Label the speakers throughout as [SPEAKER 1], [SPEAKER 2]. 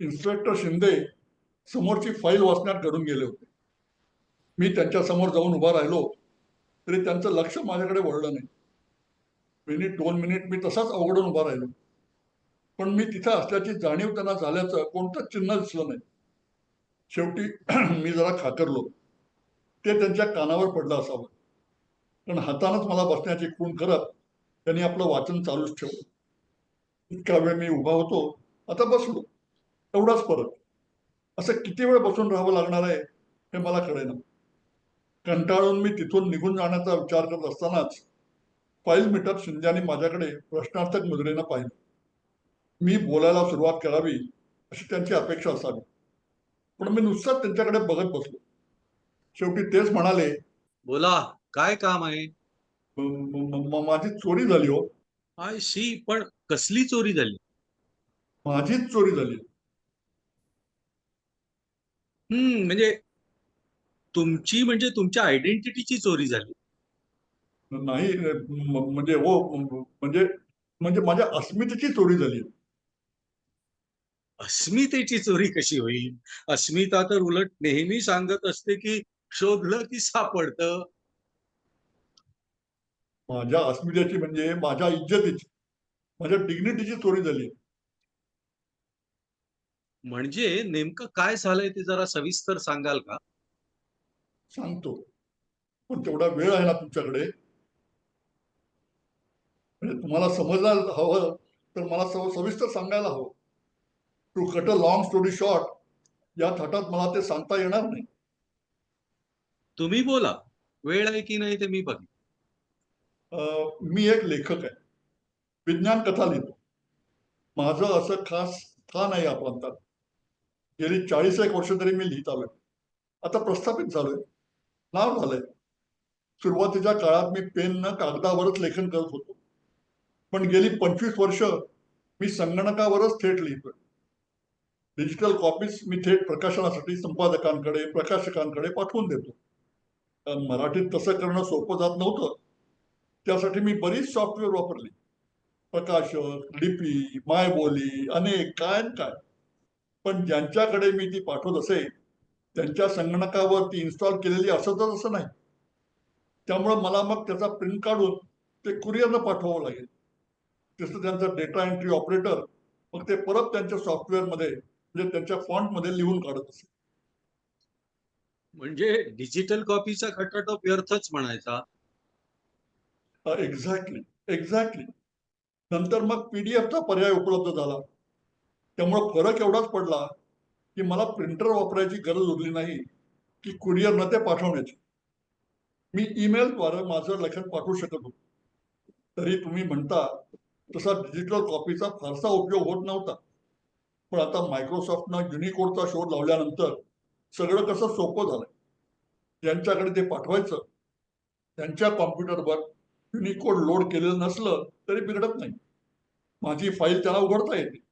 [SPEAKER 1] Inspector Shinde समोरची file वाचण्यात घडून गेले होते. मी त्यांच्यासमोर जाऊन उभा राहिलो तरी त्यांचं लक्ष माझ्याकडे वळलं नाही. मिनिट दोन मिनिट मी तसाच अवघडून उभा राहिलो. पण मी तिथं असल्याची जाणीव त्यांना झाल्याचं कोणतंच चिन्ह दिसलं नाही. शेवटी मी जरा खाकरलो. ते त्यांच्या कानावर पडलं असावं. पण हातानंच मला बसण्याची खूण करत त्यांनी आपलं वाचन चालूच ठेवलं. इतका वेळ मी उभा होतो आता बसलो. एवढाच फरक. असं किती वेळ बसून राहावं लागणार आहे हे मला कळेना. कंटाळून मी तिथून निघून जाण्याचा विचार करत असतानाच फाईल मीटर शिंद्याने माझ्याकडे प्रश्नार्थक मुद्रेनं पाहिलं. मी बोलायला सुरुवात करावी अशी त्यांची अपेक्षा असावी. पण मी नुसताच त्यांच्याकडे बघत बसलो. शेवटी तेच म्हणाले
[SPEAKER 2] बोला काय काम आहे?
[SPEAKER 1] "म- म- म- माझी चोरी झाली हो.
[SPEAKER 2] आय सी पण कसली चोरी झाली?
[SPEAKER 1] माझीच चोरी झाली.
[SPEAKER 2] हम्म म्हणजे तुमची म्हणजे तुमच्या आयडेंटिटीची चोरी झाली.
[SPEAKER 1] नाही म- म्हणजे हो म्हणजे म्हणजे माझ्या अस्मितेची चोरी झाली.
[SPEAKER 2] अस्मितेची चोरी कशी होईल? अस्मिता तर उलट नेहमी सांगत असते की शोधलं की सापडतं.
[SPEAKER 1] माझ्या अस्मितेची म्हणजे माझ्या इज्जतीची माझ्या डिग्निटीची चोरी झाली.
[SPEAKER 2] म्हणजे नेमकं काय झालंय ते जरा सविस्तर सांगाल का?
[SPEAKER 1] सांगतो. पण तेवढा वेळ आहे ना तुमच्याकडे. म्हणजे तुम्हाला समजायला हवं तर मला सव सविस्तर सांगायला हवं. To cut a long story short या थाटात मला ते सांगता येणार नाही.
[SPEAKER 2] तुम्ही बोला. वेळ आहे की नाही ते मी बघेन.
[SPEAKER 1] अं, मी एक लेखक आहे. विज्ञान कथा लिहितो. माझं असं खास स्थान आहे या प्रांतात. गेली चाळीस एक वर्ष तरी मी लिहित आलोय. आता प्रस्थापित झालोय. नाव झालंय. सुरुवातीच्या काळात मी पेननं कागदावरच लेखन करत होतो. पण गेली पंचवीस वर्ष मी संगणकावरच थेट लिहितोय. डिजिटल कॉपीज मी थेट प्रकाशनासाठी संपादकांकडे प्रकाशकांकडे पाठवून देतो. मराठीत तसं करणं सोपं जात नव्हतं. त्यासाठी मी बरीच सॉफ्टवेअर वापरली. प्रकाशक लिपी मायबोली अनेक काय काय. पण ज्यांच्याकडे मी ती पाठवत असे त्यांच्या संगणकावर ती इन्स्टॉल केलेली असतच असं नाही. त्यामुळं मला मग त्याचा प्रिंट काढून ते कुरिअरनं पाठवावं लागेल. तसं त्यांचा डेटा एंट्री ऑपरेटर मग ते परत त्यांच्या सॉफ्टवेअरमध्ये म्हणजे त्यांच्या फॉन्टमध्ये लिहून काढत असे
[SPEAKER 2] म्हणजे डिजिटल कॉपीचा खटाटोप व्यर्थच म्हणायचा.
[SPEAKER 1] एक्झॅक्टली एक्झॅक्टली नंतर मग पीडीएफचा पर्याय उपलब्ध झाला. त्यामुळं फरक एवढाच पडला की मला प्रिंटर वापरायची गरज उरली नाही की कुरिअरनं ते पाठवण्याची. मी ईमेलद्वारे माझं लेखन पाठवू शकत होतो. तरी तुम्ही म्हणता तसा डिजिटल कॉपीचा फारसा उपयोग होत नव्हता. पण आता मायक्रोसॉफ्टनं युनिकोडचा शोध लावल्यानंतर सगळं कसं सोपं झालंय. ज्यांच्याकडे ते पाठवायचं त्यांच्या कॉम्प्युटरवर युनिकोड लोड केलेलं नसलं तरी बिघडत नाही. माझी फाईल त्याला उघडता येते.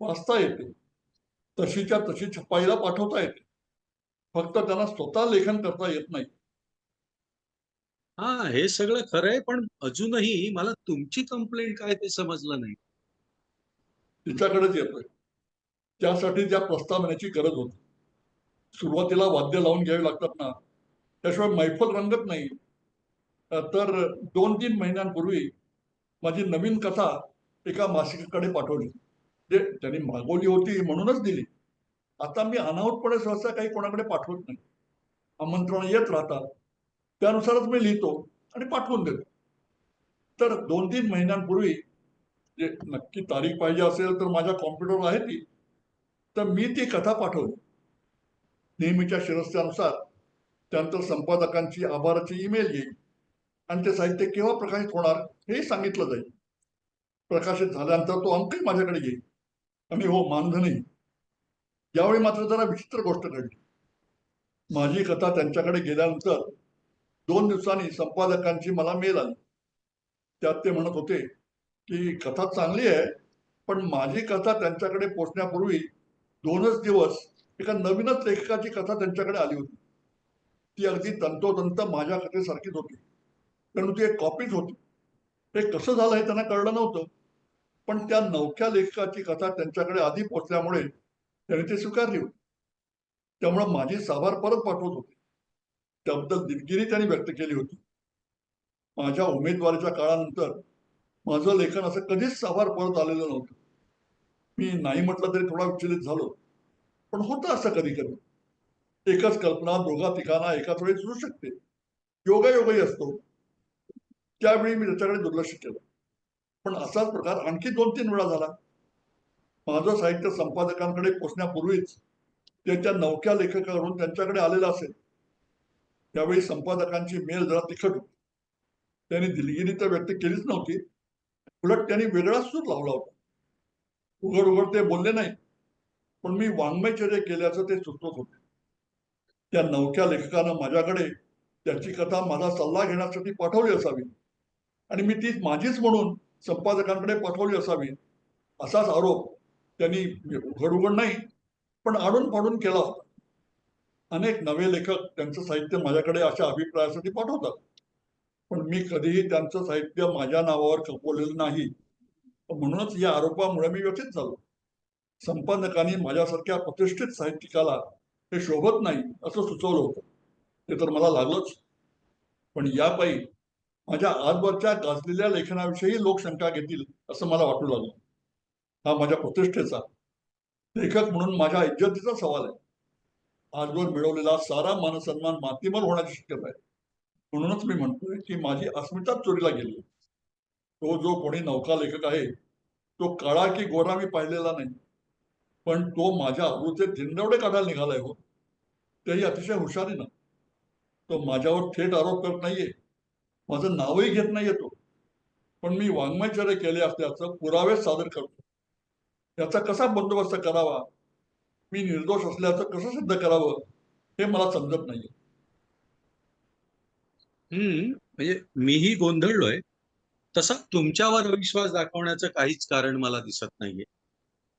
[SPEAKER 1] वाचता येते. तशीच्या तशी छपाईला पाठवता येते. फक्त त्यांना स्वतः लेखन करता येत नाही.
[SPEAKER 2] हा हे सगळं खरंय पण अजूनही मला तुमची कंप्लेंट काय ते समजलं नाही.
[SPEAKER 1] तिच्याकडेच येतोय. त्यासाठी त्या प्रस्तावनेची गरज होती. सुरुवातीला वाद्य लावून घ्यावी लागतात ना. त्याशिवाय मैफल रंगत नाही. तर दोन तीन महिन्यांपूर्वी माझी नवीन कथा एका मासिकाकडे पाठवली. ते त्यांनी मागवली होती म्हणूनच दिली. आता मी अनाहूतपणे सहसा काही कोणाकडे पाठवत नाही. आमंत्रण येत राहतात त्यानुसारच मी लिहितो आणि पाठवून देतो. तर दोन तीन महिन्यांपूर्वी जे नक्की तारीख पाहिजे असेल तर माझ्या कॉम्प्युटरवर आहे ती. तर मी ती कथा पाठवली. नेहमीच्या शिरस्त्यानुसार त्यानंतर संपादकांची आभाराची ईमेल येईल आणि ते साहित्य केव्हा प्रकाशित होणार हे सांगितलं जाईल. प्रकाशित झाल्यानंतर तो अंकही माझ्याकडे येईल. आणि हो मानधनही यावेळी मात्र जरा विचित्र गोष्ट घडली. माझी कथा त्यांच्याकडे गेल्यानंतर दोन दिवसांनी संपादकांची मला मेल आली. त्यात ते म्हणत होते की कथा चांगली आहे पण माझी कथा त्यांच्याकडे पोचण्यापूर्वी दोनच दिवस एका नवीनच लेखकाची कथा त्यांच्याकडे आली होती. ती अगदी तंतोतंत माझ्या कथेसारखीच होती. कारण ती एक कॉपीच होती. हे कसं झालं हे त्यांना कळलं नव्हतं. पण त्या नवख्या लेखकाची कथा त्यांच्याकडे आधी पोचल्यामुळे त्याने ते स्वीकारली होती. त्यामुळे माझी साभार परत पाठवत होते. त्याबद्दल दिलगिरी त्यांनी व्यक्त केली होती. माझ्या उमेदवारीच्या काळानंतर माझं लेखन असं कधीच साभार परत आलेलं नव्हतं. मी नाही म्हटलं तरी थोडा विचलित झालो. पण होतं असं कधी कधी एकच कल्पना दोघा ठिकाणा एकाच वेळी सुरू शकते. योगायोगही असतो. त्यावेळी मी त्याच्याकडे दुर्लक्ष केलं. पण असाच प्रकार आणखी दोन तीन वेळा झाला. माझं साहित्य संपादकांकडे पोचण्यापूर्वीच ते त्या नवख्या लेखकाकडून त्यांच्याकडे आलेलं असेल. त्यावेळी संपादकांची मेल जरा तिखट होती. त्यांनी दिलगिरी तर व्यक्त केलीच नव्हती. उलट त्यांनी वेगळाच सूर लावला होता. उघड उघड ते बोलले नाही पण मी वाङ्मयचर्य केल्याचं ते सुचवत होते. त्या नवख्या लेखकानं माझ्याकडे त्याची कथा माझा सल्ला घेण्यासाठी पाठवली असावी. आणि मी ती माझीच म्हणून संपादकांकडे पाठवली असावी असाच आरोप त्यांनी उघड उघड नाही पण आडून पाडून केला होता. अनेक नवे लेखक त्यांचं साहित्य माझ्याकडे अशा अभिप्रायासाठी पाठवतात. पण मी कधीही त्यांचं साहित्य माझ्या नावावर खपवलेलं नाही. म्हणूनच या आरोपामुळे मी व्यथित झालो. संपादकांनी माझ्यासारख्या प्रतिष्ठित साहित्यिकाला हे शोभत नाही असं सुचवलं होतं. ते तर मला लागलंच. पण यापायी माझ्या आजवरच्या गाजलेल्या लेखनाविषयी लोक शंका घेतील असं मला वाटू लागलं. हा माझ्या प्रतिष्ठेचा लेखक म्हणून माझ्या इज्जतीचा सवाल आहे. आजवर मिळवलेला सारा मानसन्मान मातीमर होण्याची शक्यता आहे. म्हणूनच मी म्हणतोय की माझी अस्मिताच चोरीला गेली. तो जो कोणी नौका लेखक आहे तो काळा की गोरा मी पाहिलेला नाही. पण तो माझ्या अब्रूचे धिंडवडे काढायला निघालाय हो. तेही अतिशय हुशारीनं. तो माझ्यावर थेट आरोप करत नाहीये. माझं नावही घेत नाहीये तो पण मी वाङ्मयचर्य केले असल्याचं पुरावे सादर करतो. याचा कसा बंदोबस्त करावा? मी निर्दोष असल्याचं कसं सिद्ध करावं? हे मला समजत नाहीये.
[SPEAKER 2] हम्म म्हणजे मीही गोंधळलोय. तसा तुमच्यावर अविश्वास दाखवण्याचं काहीच कारण मला दिसत नाहीये.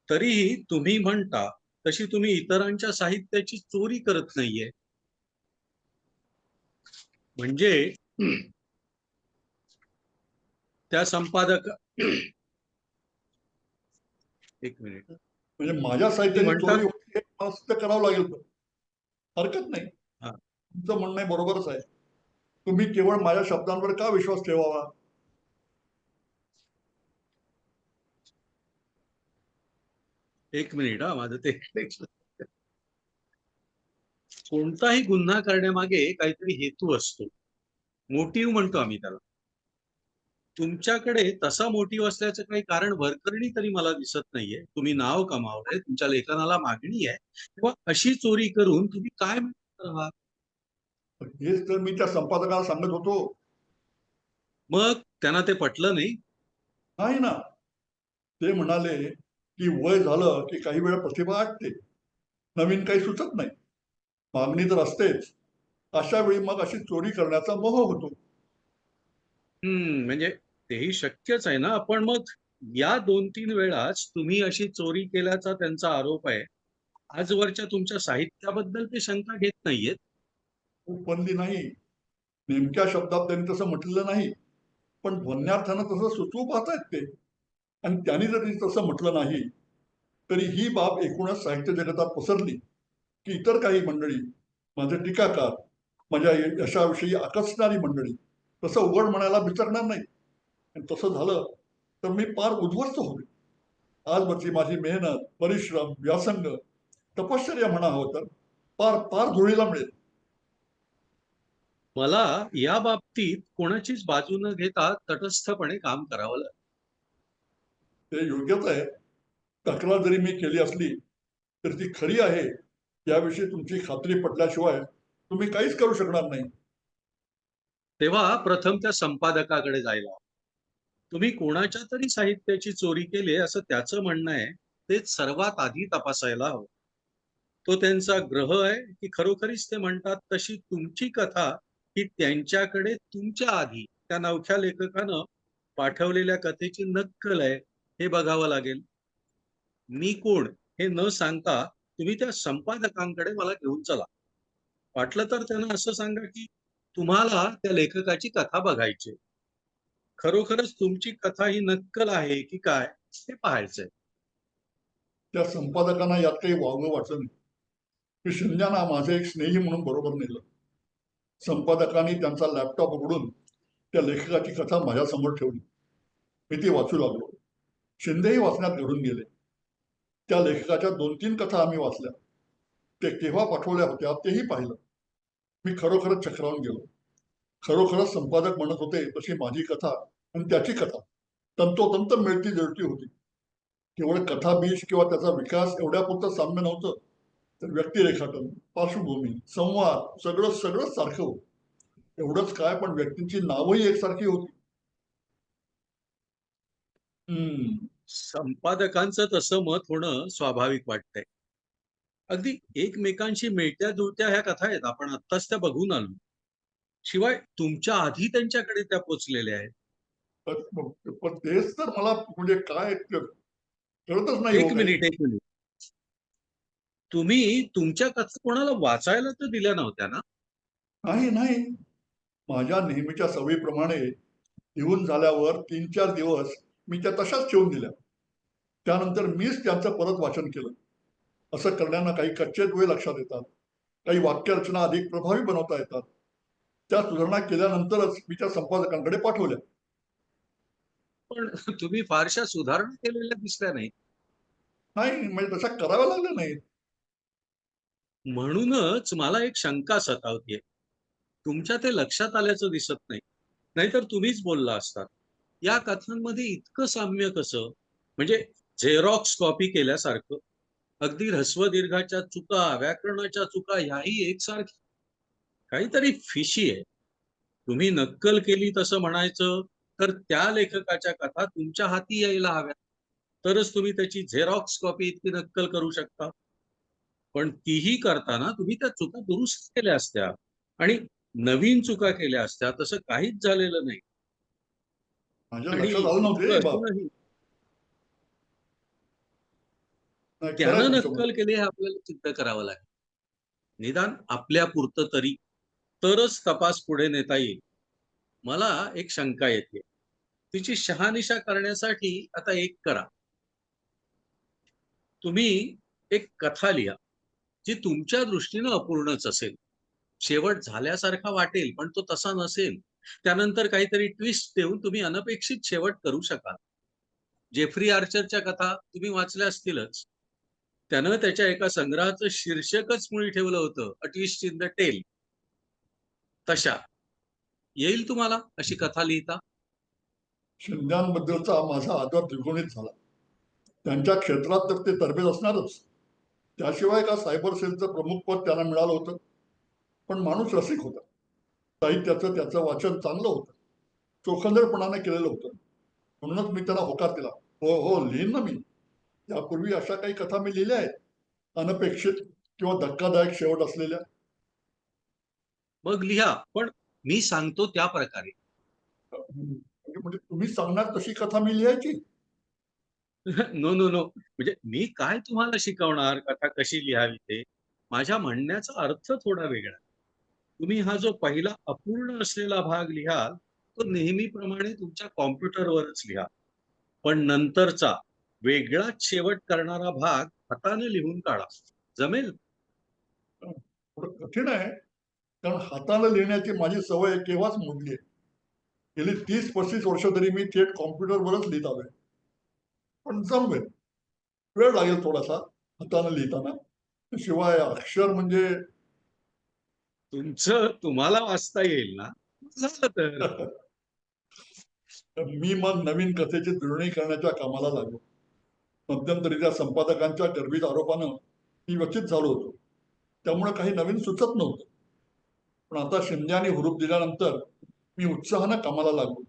[SPEAKER 2] तरीही तुम्ही म्हणता तशी तुम्ही इतरांच्या साहित्याची चोरी करत नाहीये. म्हणजे त्या संपादक एक मिनिट.
[SPEAKER 1] म्हणजे माझ्या साहित्याची करावं लागेल हरकत नाही.
[SPEAKER 2] हा.
[SPEAKER 1] तुमचं म्हणणं बरोबरच आहे. तुम्ही केवळ माझ्या शब्दांवर का विश्वास ठेवावा?
[SPEAKER 2] एक मिनिट हा माझं ते कोणताही गुन्हा करण्यामागे काहीतरी हेतू असतो. मोटिव्ह म्हणतो आम्ही त्याला. तुमच्याकडे तसा मोटिव्ह असल्याचं काही कारण वरकरणी तरी मला दिसत नाहीये. तुम्ही नाव कमावलंय तुमच्या लेखनाला मागणी आहे. किंवा अशी चोरी करून तुम्ही काय म्हणत?
[SPEAKER 1] हेच तर मी त्या संपादकाला सांगत होतो.
[SPEAKER 2] मग त्यांना ते पटलं नाही?
[SPEAKER 1] नाही ना. ते म्हणाले की वय झालं की काही वेळा प्रतिभा आटते. नवीन काही सुचत नाही. मागणी तर असतेच. अशा वेळी मग अशी चोरी करण्याचा मोह होतो.
[SPEAKER 2] हम्म म्हणजे तेही शक्यच आहे ना. पण मग या दोन तीन वेळाच तुम्ही अशी चोरी केल्याचा त्यांचा आरोप आहे. आजवरच्या तुमच्या साहित्याबद्दल ते शंका घेत नाहीयेत?
[SPEAKER 1] बनली नाही. नेमक्या शब्दात त्यांनी तसं म्हटलेलं नाही. पण ध्वन्यार्थानं तसं सुचवू पाहतायत ते. आणि त्यांनी जरी तसं म्हटलं नाही तरी ही बाब एकूणच साहित्य जगतात पसरली. की इतर काही मंडळी माझे टीकाकार माझ्या यशाविषयी आकसणारी मंडळी तसं उघड म्हणायला विचारणार नाही आणि तसं झालं तर मी फार उद्ध्वस्त होईल आजवरची माझी मेहनत परिश्रम व्यासंग तपश्चर्या म्हणा हवं तर फार फार धुळीला मिळेल.
[SPEAKER 2] मला या बाबतीत कोणाचीच बाजू न घेता तटस्थपणे काम करावं लागेल.
[SPEAKER 1] ते योग्यच आहे. तक्रार जरी मी केली असली तर ती खरी आहे. याविषयी तुमची खात्री पटल्याशिवाय तुम्ही काहीच करू शकणार नाही.
[SPEAKER 2] तेव्हा प्रथम त्या संपादकाकडे जायला. तुम्ही कोणाच्या तरी साहित्याची चोरी केली असं त्याचं म्हणणं आहे ते सर्वात आधी तपासायला हवं. तो त्यांचा ग्रह आहे की खरोखरीच ते म्हणतात तशी तुमची कथा ही त्यांच्याकडे तुमच्या आधी त्या नवख्या लेखकानं पाठवलेल्या कथेची नक्कल आहे हे बघावं लागेल. मी कोण हे न सांगता तुम्ही त्या संपादकांकडे मला घेऊन चला. वाटलं तर त्यांना असं सांगा की तुम्हाला त्या लेखकाची कथा बघायची खरोखरच तुमची कथा ही नक्कल आहे की काय हे पाहायचंय.
[SPEAKER 1] त्या संपादकांना यात काही वावगं वाटलं नाही. की शिंद्यांना माझे एक स्नेही म्हणून बरोबर नेलं. संपादकांनी त्यांचा लॅपटॉप उघडून त्या लेखकाची कथा माझ्यासमोर ठेवली. मी ती वाचू लागलो. शिंदेही वाचण्यात घडून गेले. त्या लेखकाच्या दोन तीन कथा आम्ही वाचल्या. ते केव्हा पाठवल्या होत्या तेही पाहिलं. मी खरोखरच चक्रावून गेलो. खरोखरच संपादक म्हणत होते तशी माझी कथा आणि त्याची कथा. तंतोतंत मिळती जुळती होती. केवळ कथाबीज किंवा त्याचा विकास एवढ्यापुरतं साम्य नव्हतं तर व्यक्तिरेखाटन पार्श्वभूमी संवाद सगळं सगळंच सारखं होतं. एवढंच काय पण व्यक्तींची नावही एकसारखी होती. हम्म.
[SPEAKER 2] संपादकांचं तसं मत होणं स्वाभाविक वाटतंय. अगदी एकमेकांशी मिळत्या जुळत्या ह्या कथा आहेत. आपण आत्ताच त्या बघून आलो. शिवाय तुमच्या आधी त्यांच्याकडे त्या पोचलेल्या आहेत.
[SPEAKER 1] पण तेच तर मला म्हणजे काय कळतच नाही
[SPEAKER 2] एक
[SPEAKER 1] हो.
[SPEAKER 2] मिनिट एक मिनिट. तुम्ही तुमच्या कथा कोणाला वाचायला तर दिल्या नव्हत्या ना?
[SPEAKER 1] नाही नाही. माझ्या नेहमीच्या सवयीप्रमाणे लिहून झाल्यावर तीन चार दिवस मी त्या तशाच ठेवून दिल्या. त्यानंतर मीच त्यांचं परत वाचन केलं. असं करण्यानं काही कच्चे दुवे लक्षात येतात. काही वाक्यरचना अधिक प्रभावी बनवता येतात. त्या सुधारणा केल्यानंतरच मी त्या संपादकांकडे पाठवल्या.
[SPEAKER 2] पण तुम्ही फारशा सुधारणा केलेल्या दिसल्या नाही
[SPEAKER 1] नाही म्हणजे तशा कराव्या लागल्या नाहीत.
[SPEAKER 2] म्हणूनच मला एक शंका सतावतीये. तुमच्या ते लक्षात आल्याचं दिसत नाही. नाहीतर तुम्हीच बोलला असतात या कथांमध्ये इतकं साम्य कसं? म्हणजे झेरॉक्स कॉपी केल्यासारखं. अगदी ऱ्हस्व दीर्घाच्या चुका व्याकरणाच्या चुका ह्याही एकसारख्या काहीतरी फिशी आहे. तुम्ही नक्कल केली तसं म्हणायचं तर त्या लेखकाच्या कथा तुमच्या हाती यायला हव्या तरच तुम्ही त्याची झेरॉक्स कॉपी इतकी नक्कल करू शकता. पण तीही करताना तुम्ही त्या चुका दुरुस्त केल्या असत्या. आणि नवीन चुका केल्या असत्या तसं काहीच झालेलं नाही. त्यानं नक्कल केले हे आपल्याला सिद्ध करावं लागेल. निदान आपल्या पुरतं तरी तरच तपास पुढे नेता येईल. मला एक शंका येते. तिची शहानिशा करण्यासाठी आता एक करा. तुम्ही एक कथा लिहा जी तुमच्या दृष्टीनं अपूर्णच असेल. शेवट झाल्यासारखा वाटेल पण तो तसा नसेल. त्यानंतर काहीतरी ट्विस्ट देऊन तुम्ही अनपेक्षित शेवट करू शकाल. जेफ्री आर्चरच्या कथा तुम्ही वाचल्या असतीलच. त्यानं त्याच्या एका संग्रहाचं शीर्षकच मुळी ठेवलं होतं a twist in the tale तशा. येईल तुम्हाला अशी कथा लिहिता?
[SPEAKER 1] शिंद्यांबद्दलचा माझा आदर द्विगुणित झाला. त्यांच्या क्षेत्रात तर ते तरबेज असणारच. त्याशिवाय का सायबर सेलचं प्रमुख पद त्यांना मिळालं होतं? पण माणूस रसिक होता. साहित्याचं त्याचं वाचन चांगलं होतं. चोखंदरपणाने केलेलं होतं. म्हणूनच मी त्याला होकार दिला. हो हो लिहीन ना मी. यापूर्वी अशा काही कथा मी लिहिल्या आहेत. अनपेक्षित किंवा धक्कादायक शेवट असलेल्या.
[SPEAKER 2] मग लिहा पण मी सांगतो त्या प्रकारे.
[SPEAKER 1] म्हणजे म्हणजे तुम्ही सांगणार तशी कथा मी लिहायची?
[SPEAKER 2] नो नो नो म्हणजे मी काय तुम्हाला शिकवणार कथा कशी लिहावी ते? माझ्या म्हणण्याचा अर्थ थोडा वेगळा. तुम्ही हा जो पहिला अपूर्ण असलेला भाग लिहाल तो नेहमीप्रमाणे तुमच्या कॉम्प्युटरवरच लिहा. पण नंतरचा वेगळाच शेवट करणारा भाग हाताने लिहून काढा. जमेल?
[SPEAKER 1] कठीण आहे. कारण हाताने लिहिण्याची माझी सवय केव्हाच मोडली आहे. गेली तीस पस्तीस वर्ष तरी मी थेट कॉम्प्युटरवरच लिहित आलोय. पण जमवेल वेळ लागेल थोडासा हाताने लिहिताना. शिवाय अक्षर म्हणजे
[SPEAKER 2] तुमचं तुम्हाला वाचता येईल ना? तर.
[SPEAKER 1] मी मग नवीन कथेची जुळणी करण्याच्या कामाला लागलो. मध्यंतरी त्या संपादकांच्या गर्भित आरोपानं मी व्यथित झालो होतो. त्यामुळे काही नवीन सुचत नव्हतं. पण आता शिंद्याने हुरूप दिल्यानंतर मी उत्साहानं कामाला लागलो.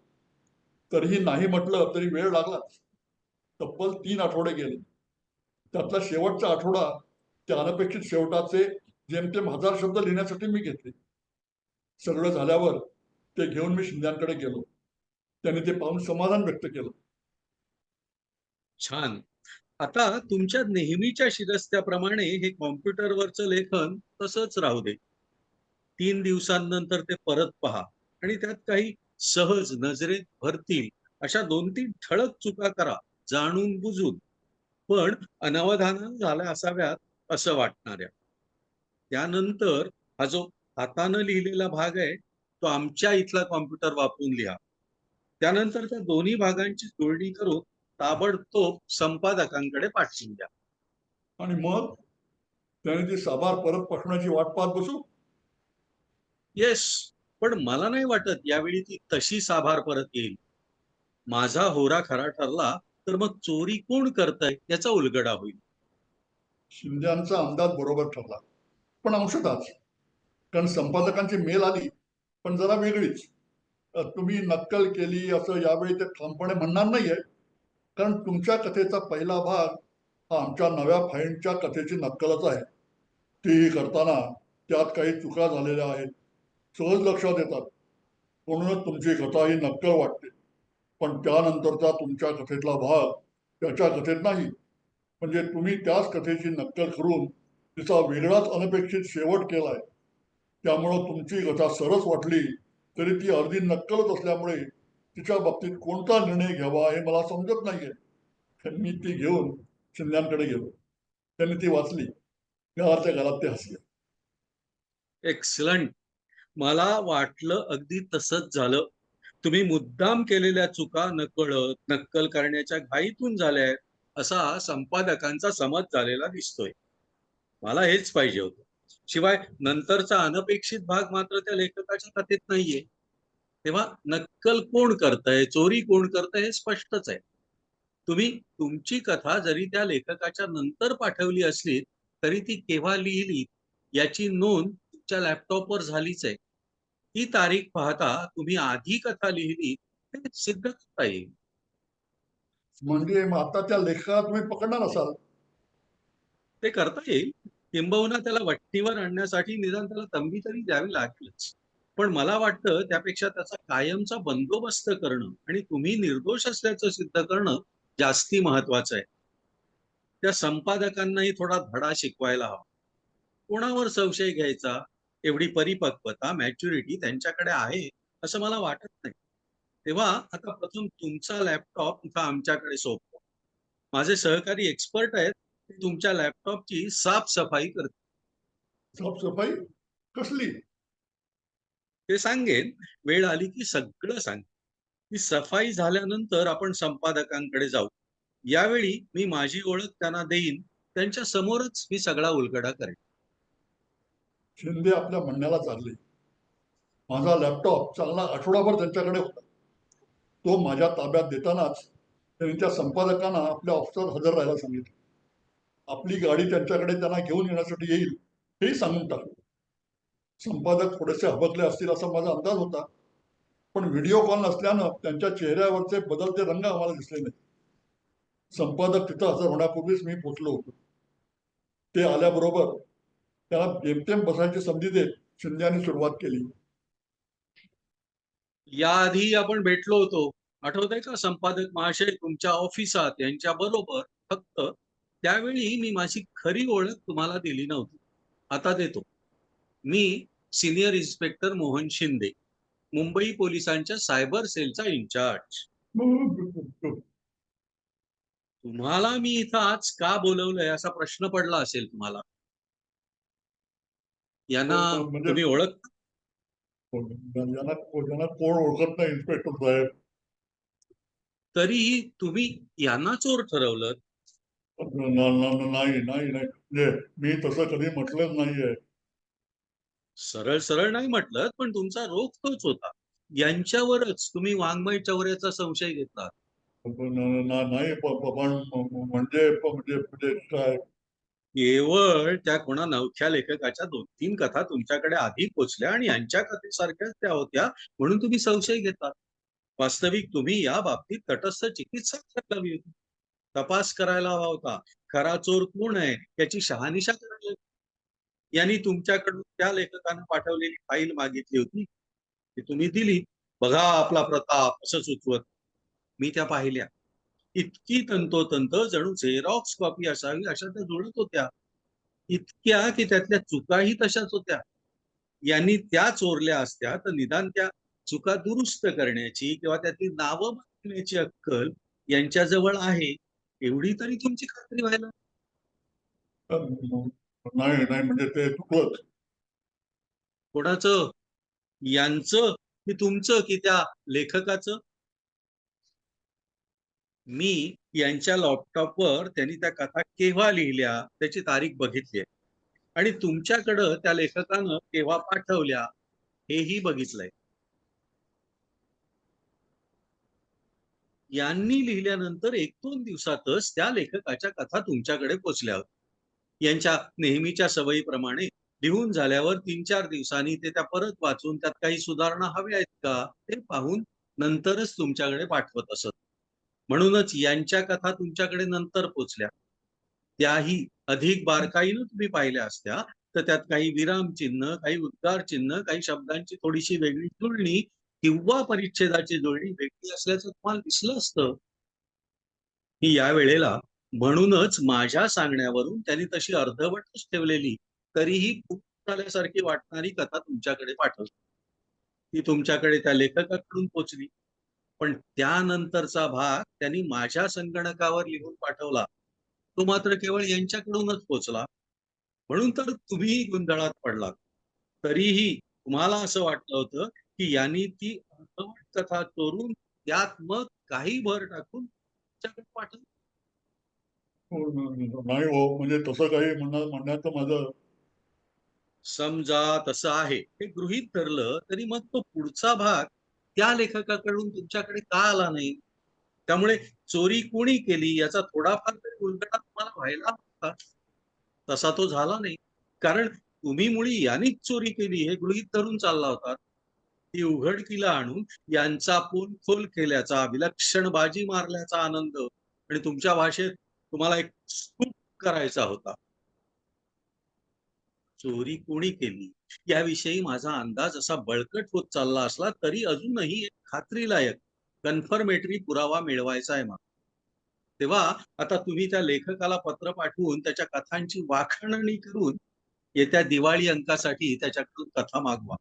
[SPEAKER 1] तरीही नाही म्हटलं तरी वेळ लागलाच तब्बल तीन आठवडे गेले. त्यातला शेवटचा आठवडा त्या अनपेक्षित शेवटाचे जेमतेम हजार शब्द लिहिण्यासाठी मी घेतले. सगळं झाल्यावर ते घेऊन मी शिंद्यांकडे गेलो. त्याने ते पाहून समाधान व्यक्त केलं.
[SPEAKER 2] छान. आता तुमच्या नेहमीच्या शिरस्त्याप्रमाणे हे कॉम्प्युटरवरचं लेखन तसंच राहू दे. तीन दिवसांनंतर ते परत पहा. आणि त्यात काही सहज नजरेत भरतील अशा दोन तीन ठळक चुका करा जाणून बुजून. पण अनावधानानं झाल्या असाव्यात असं वाटणाऱ्या त्यानंतर हा जो हातानं लिहिलेला भाग आहे तो आमच्या इथला कॉम्प्युटर वापरून लिहा. त्यानंतर त्या दोन्ही भागांची जुळणी करून ताबडतोब संपादकांकडे पाठवून द्या.
[SPEAKER 1] आणि मग त्याने ती साभार परत पाठवण्याची वाट पाहत बसू?
[SPEAKER 2] येस पण मला नाही वाटत यावेळी ती तशी साभार परत येईल. माझा होरा खरा ठरला तर मग चोरी कोण करतय याचा उलगडा होईल.
[SPEAKER 1] शिंद्यांचा अंदाज बरोबर ठरला पण अंशतःच कारण संपादकांची मेल आली पण जरा वेगळीच. तुम्ही नक्कल केली असं यावेळी ते ठामपणे म्हणणार नाहीये कारण तुमच्या कथेचा पहिला भाग हा आमच्या नव्या फाईंडच्या कथेची नक्कलच आहे. ती करताना त्यात काही चुका झालेल्या आहेत. सहज लक्षात येतात. म्हणूनच तुमची कथा ही नक्कल वाटते. पण त्यानंतरचा तुमच्या कथेतला भाग त्याच्या कथेत नाही. म्हणजे तुम्ही त्याच कथेची नक्कल करून तिचा वेगळाच अनपेक्षित शेवट केलाय. त्यामुळं तुमची कथा सरस वाटली तरी ती अर्धी नक्कलच असल्यामुळे तिच्या बाबतीत कोणता निर्णय घ्यावा हे मला समजत नाहीये. मी ती घेऊन शिंद्यांकडे गेलो. त्यांनी ती वाचली. त्या घरात ते हसले.
[SPEAKER 2] एक्सलंट मला वाटलं अगदी तसंच झालं. तुम्ही मुद्दाम केलेल्या चुका नकळत नक्कल करण्याच्या घाईतून झाल्या असा संपादकांचा समज झालेला दिसतोय. मला हेच पाहिजे होतं. शिवाय नंतरचा अनपेक्षित भाग मात्र त्या लेखकाच्या कथेत नाहीये. तेव्हा नक्कल कोण करतंय चोरी कोण करतंय हे स्पष्टच आहे. तुम्ही तुमची कथा जरी त्या लेखकाच्या नंतर पाठवली असली तरी ती केव्हा लिहिली याची नोंद तुमच्या लॅपटॉपवर झालीच आहे. ही तारीख पाहता तुम्ही आधी कथा लिहिली हे सिद्ध करता येईल.
[SPEAKER 1] म्हणजे आता त्या लेखकाला तुम्ही पकडणार असाल?
[SPEAKER 2] ते करता येईल. किंबहुना त्याला वट्टीवर आणण्यासाठी निदान त्याला तंबी तरी द्यावी लागेलच. पण मला वाटतं त्यापेक्षा त्याचा कायमचा बंदोबस्त करणं आणि तुम्ही निर्दोष असल्याचं सिद्ध करणं जास्ती महत्वाचं आहे. त्या संपादकांनाही थोडा धडा शिकवायला हवा. कोणावर संशय घ्यायचा? एवढी परिपक्वता मॅच्युरिटी त्यांच्याकडे आहे असं मला वाटत नाही. तेव्हा आता प्रथम तुमचा लॅपटॉप इथं आमच्याकडे सोपवा. माझे सहकारी एक्सपर्ट आहेत ते तुमच्या लॅपटॉपची साफसफाई करतील.
[SPEAKER 1] साफसफाई कसली?
[SPEAKER 2] ते सांगेन वेळ आली की सगळं सांग ती सफाई झाल्यानंतर आपण संपादकांकडे जाऊ. यावेळी मी माझी ओळख त्यांना देईन त्यांच्या समोरच मी सगळा उलगडा करेन.
[SPEAKER 1] शिंदे आपल्या म्हणण्याला चालले. माझा लॅपटॉप चांगला आठवडाभर त्यांच्याकडे होता. तो माझ्या ताब्यात देतानाच त्यांनी त्या संपादकांना आपल्या ऑफिसात हजर राहायला सांगितलं. आपली गाडी त्यांच्याकडे त्यांना घेऊन येण्यासाठी येईल हेही सांगून टाकलं. संपादक थोडेसे हबकले असतील असा माझा अंदाज होता. पण व्हिडिओ कॉल नसल्यानं त्यांच्या चेहऱ्यावरचे बदलते रंग आम्हाला दिसले नाही संपादक तिथं हजर होण्यापूर्वीच मी पोचलो होतो. ते आल्याबरोबर त्याला जेमतेम बसायची संधी देत शिंद्याने सुरुवात केली.
[SPEAKER 2] याआधी आपण भेटलो होतो. आठवतंय का? संपादक महाशय तुमच्या ऑफिसात यांच्या बरोबर फक्त त्यावेळी मी माझी खरी ओळख तुम्हाला दिली नव्हती. आता देतो. मी सिनियर इन्स्पेक्टर मोहन शिंदे मुंबई पोलिसांच्या सायबर सेलचा इन्चार्ज. तुम्हाला मी इथं आज का बोलवलंय असा प्रश्न पडला असेल तुम्हाला? यांना
[SPEAKER 1] हो, हो, म्हणजे-
[SPEAKER 2] तुम्ही ओळख
[SPEAKER 1] यांना कोण ओळखत नाही इन्स्पेक्टर साहेब.
[SPEAKER 2] तरीही तुम्ही यांना चोर ठरवलं.
[SPEAKER 1] नाही नाही नाही. मी तसं कधी म्हटलंच नाहीये.
[SPEAKER 2] सरळ सरळ नाही म्हटलं पण तुमचा रोग तोच होता. यांच्यावरच तुम्ही वाङ्मय चौर्याचा संशय घेतला.
[SPEAKER 1] नाही पण म्हणजे म्हणजे म्हणजे काय?
[SPEAKER 2] केवळ त्या कोणा नवख्या लेखकाच्या दोन तीन कथा तुमच्याकडे आधी पोचल्या आणि यांच्या कथेसारख्याच त्या होत्या म्हणून तुम्ही संशय घेता वास्तविक तुम्ही या बाबतीत तटस्थ चिकित्सा करायला हवी होती तपास करायला हवा होता. खरा चोर कोण आहे याची शहानिशा करायला यांनी तुमच्याकडून त्या लेखकानं पाठवलेली फाईल मागितली होती. ती तुम्ही दिली. बघा आपला प्रताप असं सुचवत मी त्या पाहिल्या. इतकी तंतोतंत जणू झेरॉक्स कॉपी असावी अशा त्या जुळत होत्या. इतक्या की त्यातल्या चुकाही तशाच होत्या. यांनी त्या चोरल्या असत्या तर निदान त्या चुका दुरुस्त करण्याची किंवा त्यातली नावं बदलण्याची अक्कल यांच्याजवळ आहे. एवढी तरी तुमची खात्री व्हायला.
[SPEAKER 1] नाही नाही म्हणजे ते चुकलंच
[SPEAKER 2] कोणाचं? यांचं की तुमचं की त्या लेखकाचं? मी यांच्या लॅपटॉपवर त्यांनी त्या कथा केव्हा लिहिल्या त्याची तारीख बघितली आहे. आणि तुमच्याकडं त्या लेखकानं केव्हा पाठवल्या हेही बघितलंय. यांनी लिहिल्यानंतर एक दोन दिवसातच त्या लेखकाच्या कथा तुमच्याकडे पोचल्या होत्या. यांच्या नेहमीच्या सवयीप्रमाणे लिहून झाल्यावर तीन चार दिवसांनी ते त्या परत वाचून त्यात काही सुधारणा हव्या आहेत का ते पाहून नंतरच तुमच्याकडे पाठवत असत. म्हणूनच यांच्या कथा तुमच्याकडे नंतर पोचल्या. त्याही अधिक बारकाईनं तुम्ही पाहिल्या असत्या. तर त्यात काही विराम चिन्ह काही उद्गार चिन्ह काही शब्दांची थोडीशी वेगळी जुळणी किंवा परिच्छेदाची जुळणी वेगळी असल्याचं तुम्हाला दिसलं असतं. की या वेळेला म्हणूनच माझ्या सांगण्यावरून त्यांनी तशी अर्धवटच ठेवलेली. तरीही खूप झाल्यासारखी वाटणारी कथा तुमच्याकडे पाठवली. ती तुमच्याकडे त्या लेखकाकडून पोचली. पण त्यानंतरचा भाग त्यांनी माझ्या संगणकावर लिहून पाठवला. तो मात्र केवळ यांच्याकडूनच पोचला. म्हणून तर तुम्ही गोंधळात पडलात. तरीही तुम्हाला असं वाटलं होतं की यांनी ती अर्धवट कथा चोरून त्यात मग काही भर टाकून पाठवली.
[SPEAKER 1] हो, नाही हो म्हणजे तसं काही म्हणणं म्हणण्याचं माझं
[SPEAKER 2] समजा तसं आहे. हे गृहीत धरलं तरी मग तो पुढचा भाग त्या लेखकाकडून तुमच्याकडे का आला नाही? त्यामुळे चोरी कोणी केली याचा थोडाफार तरी उलगडा तुम्हाला व्हायला होता तसा तो झाला नाही. कारण तुम्ही मुळी यांनीच चोरी केली हे गृहित धरून चालला होता. ती उघडकीला आणून यांचा पोलखोल केल्याचा विलक्षण बाजी मारल्याचा आनंद आणि तुमच्या भाषेत तुम्हाला एक स्तूप करायचा होता. चोरी कोणी केली? याविषयी माझा अंदाज असा बळकट होत चालला असला तरी अजूनही एक खात्रीलायक कन्फर्मेटरी पुरावा मिळवायचा आहे मला. तेव्हा आता तुम्ही त्या लेखकाला पत्र पाठवून त्याच्या कथांची वाखणणी करून येत्या दिवाळी अंकासाठी त्याच्याकडून कथा मागवा.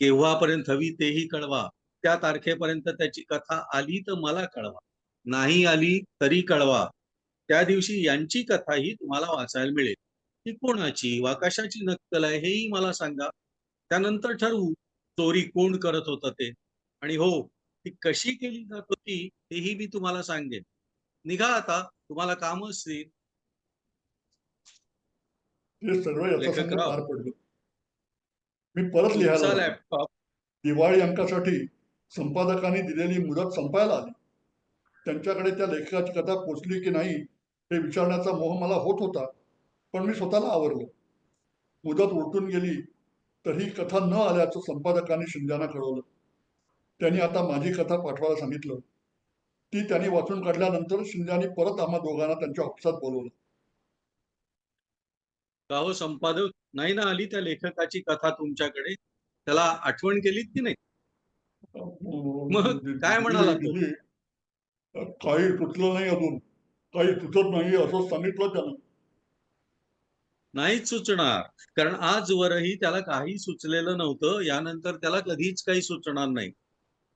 [SPEAKER 2] केव्हापर्यंत हवी तेही कळवा. त्या तारखेपर्यंत त्याची कथा आली तर मला कळवा. नाही आली तरी कळवा. त्या दिवशी यांची कथाही तुम्हाला वाचायला मिळेल. ती कोणाची वा कशाची नक्कल आहे हेही मला सांगा. त्यानंतर ठरवू चोरी कोण करत होतं ते. आणि हो ती कशी केली जात होती तेही मी तुम्हाला सांगेन. निघा आता तुम्हाला काम असतील.
[SPEAKER 1] मी परत लिहायला.
[SPEAKER 2] लॅपटॉप
[SPEAKER 1] दिवाळी अंकासाठी संपादकांनी दिलेली मुदत संपायला आली. त्यांच्याकडे त्या लेखकाची कथा पोचली की नाही हे विचारण्याचा मोह मला होत होता. पण मी स्वतःला आवरलो? मुदत उलटून गेली तर ही कथा न आल्याचं संपादकांनी शिंद्यांना कळवलं. त्यांनी आता माझी कथा पाठवायला सांगितलं. ती त्यांनी वाचून काढल्यानंतर शिंद्यांनी परत आम्हा दोघांना त्यांच्या ऑफिसात बोलवलं.
[SPEAKER 2] का हो संपादक? नाही ना आली त्या लेखकाची कथा तुमच्याकडे? त्याला आठवण केलीत की नाही? मग काय म्हणाला.
[SPEAKER 1] काही सुचलं नाही अजून. काही सुचत नाही असं सांगितलं त्यानं.
[SPEAKER 2] नाहीच सुचणार. कारण आजवरही त्याला काही सुचलेलं नव्हतं. यानंतर त्याला कधीच काही सुचणार नाही.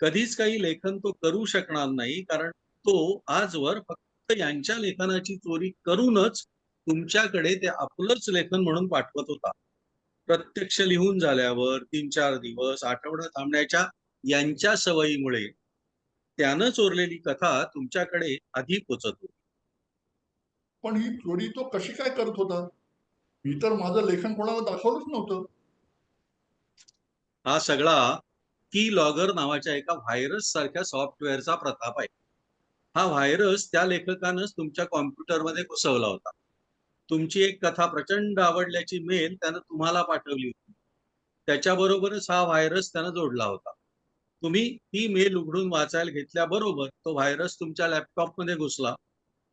[SPEAKER 2] कधीच काही लेखन तो करू शकणार नाही. कारण तो आजवर फक्त यांच्या लेखनाची चोरी करूनच तुमच्याकडे ते आपलंच लेखन म्हणून पाठवत होता. प्रत्यक्ष लिहून झाल्यावर तीन चार दिवस आठवडा थांबण्याच्या यांच्या सवयीमुळे त्यानं चोरलेली कथा तुमच्याकडे आधी पोचत होती.
[SPEAKER 1] पण ही चोरी तो कशी काय करत होता? मी तर माझं लेखन कोणाला दाखवलंच नव्हतं.
[SPEAKER 2] हा सगळा की लॉगर नावाच्या एका व्हायरस सारख्या सॉफ्टवेअरचा प्रताप आहे. हा व्हायरस त्या लेखकानंच तुमच्या कॉम्प्युटरमध्ये घुसवला होता. तुमची एक कथा प्रचंड आवडल्याची मेल त्यानं तुम्हाला पाठवली होती. त्याच्याबरोबरच हा व्हायरस त्यानं जोडला होता. तुम्ही ही मेल उघडून वाचायला घेतल्याबरोबर तो व्हायरस तुमच्या लॅपटॉपमध्ये घुसला.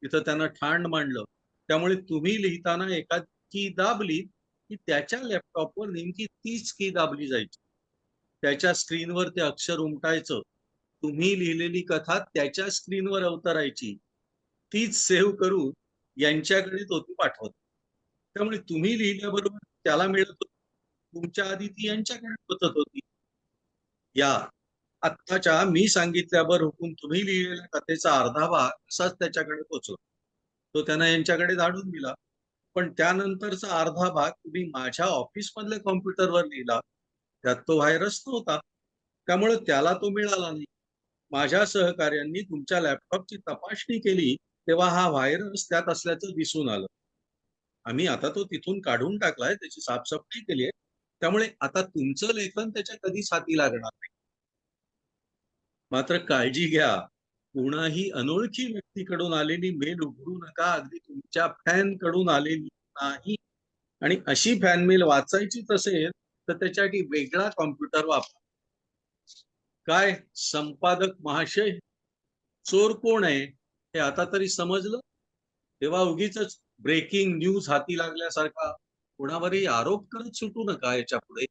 [SPEAKER 2] तिथं त्यानं ठाण मांडलं. त्यामुळे तुम्ही लिहिताना एका की दाबली की त्याच्या लॅपटॉपवर नेमकी तीच की दाबली जायची. त्याच्या स्क्रीनवर ते अक्षर उमटायचं. तुम्ही लिहिलेली कथा त्याच्या स्क्रीनवर अवतरायची. तीच सेव्ह करून यांच्याकडे तो ती पाठवत. त्यामुळे तुम्ही लिहिल्याबरोबर त्याला मिळत होतं. तुमच्या आधी ती यांच्याकडे पोचत होती. या आत्ताच्या मी सांगितल्यावर हुकूम तुम्ही लिहिलेल्या कथेचा अर्धा भाग असाच त्याच्याकडे पोचला तो त्यांना यांच्याकडे धाडून दिला. पण त्यानंतरचा अर्धा भाग तुम्ही माझ्या ऑफिस मधल्या कॉम्प्युटरवर लिहिला. त्यात तो व्हायरस नव्हता. त्यामुळे त्याला तो मिळाला नाही. माझ्या सहकार्यांनी तुमच्या लॅपटॉपची तपासणी केली तेव्हा हा व्हायरस त्यात असल्याचं दिसून आलं. आम्ही आता तो तिथून काढून टाकलाय त्याची साफसफाई केली आहे. त्यामुळे आता तुमचं लेखन त्याच्या कधी साथी लागणार नाही? मात्र काळजी घ्या. कुणाही अनोळखी व्यक्तीकडून आलेली मेल उघडू नका. अगदी तुमच्या फॅनकडून आलेली नाही. आणि अशी फॅन मेल वाचायचीच असेल तर त्याच्यासाठी वेगळा कॉम्प्युटर वापरा. काय? संपादक महाशय? चोर कोण आहे? हे आता तरी समजलं? तेव्हा उगीच ब्रेकिंग न्यूज हाती लागल्यासारखा कोणावरही आरोप करत सुटू नका याच्यापुढे